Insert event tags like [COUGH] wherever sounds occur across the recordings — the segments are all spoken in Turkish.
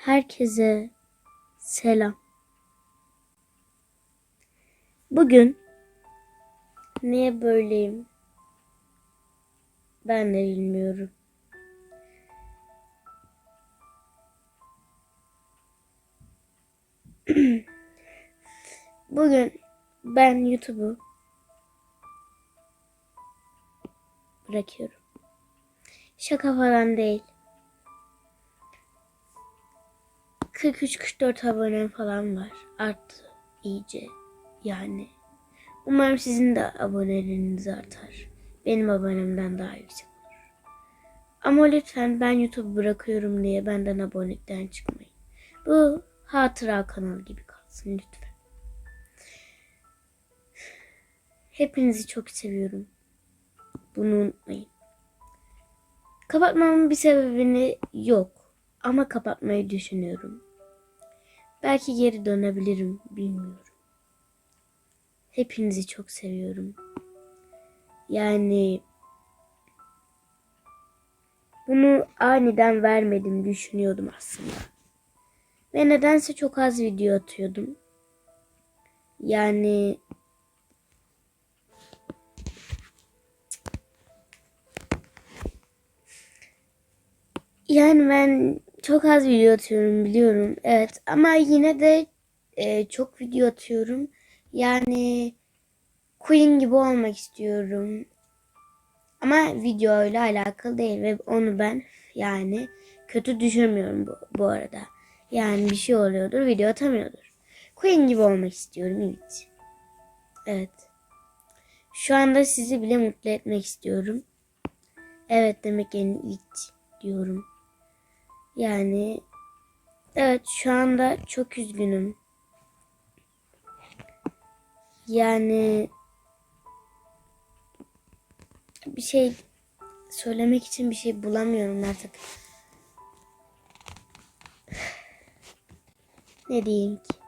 Herkese selam. Bugün niye böyleyim? Ben de bilmiyorum. [CLEARS THROAT] Bugün ben YouTube'u bırakıyorum. Şaka falan değil. 43-44 abonem falan var. Arttı iyice yani. Umarım sizin de aboneleriniz artar. Benim abonemden daha yüksek olur. Ama lütfen ben YouTube bırakıyorum diye benden abonelikten çıkmayın. Bu hatıra kanalı gibi kalsın lütfen. Hepinizi çok seviyorum. Bunu unutmayın. Kapatmamın bir sebebini yok. Ama kapatmayı düşünüyorum. Belki geri dönebilirim, bilmiyorum. Hepinizi çok seviyorum. Yani bunu aniden vermedim düşünüyordum aslında. Ve nedense çok az video atıyordum. Yani yani ben çok az video atıyorum biliyorum. Evet ama yine de e, çok video atıyorum. Yani Queen gibi olmak istiyorum. Ama video ile alakalı değil ve onu ben yani kötü düşünmüyorum bu, bu arada. Yani bir şey oluyordur video atamıyordur. Queen gibi olmak istiyorum evet. Evet. Şu anda sizi bile mutlu etmek istiyorum. Evet demek yani it diyorum. Yani evet şu anda çok üzgünüm. Yani bir şey söylemek için bir şey bulamıyorum artık. Ne diyeyim ki?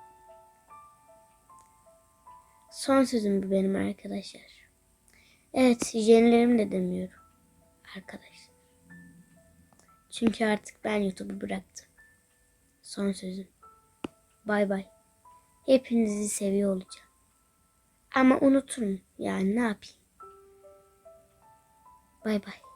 Son sözüm bu benim arkadaşlar. Evet, yenilerim de demiyorum arkadaşlar. Çünkü artık ben YouTube'u bıraktım. Son sözüm. Bay bay. Hepinizi seviyor olacağım. Ama unuturum yani ne yapayım. Bay bay.